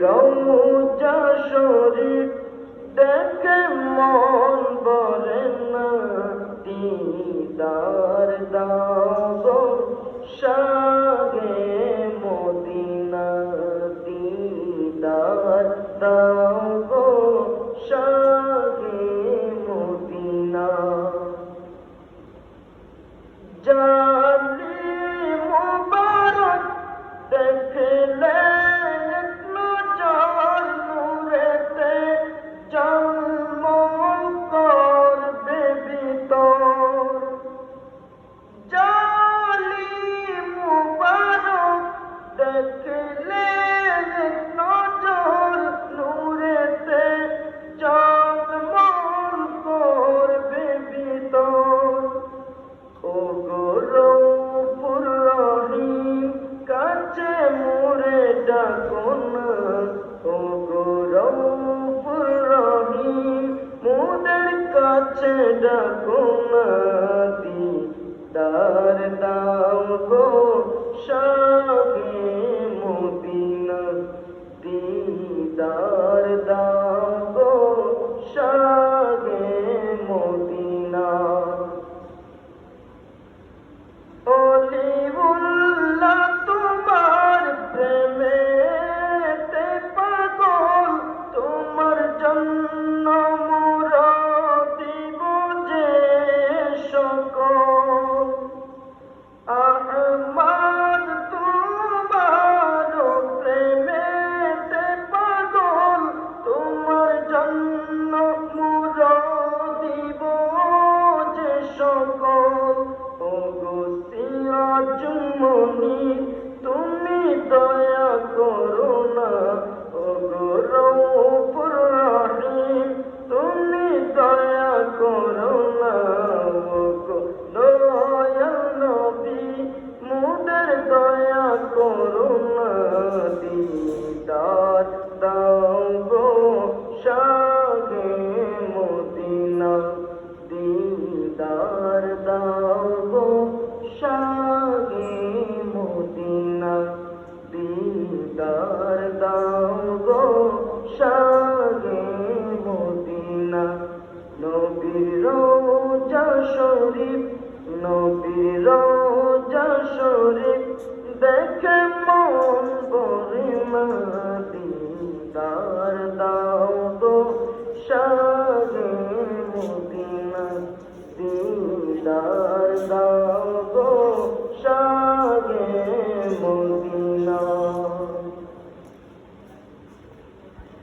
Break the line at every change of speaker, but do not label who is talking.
রৌজা শরীফ দেখে মন বলে না। দিদার দাব সাগে মদিনা। দিদার দাব সাগে মদিনা। যা دار دا নবীর শরীফ নবীর শরীফ দেখে মন পরিমাদিদার দাও তো সাগে মদিনা দিদার দাও।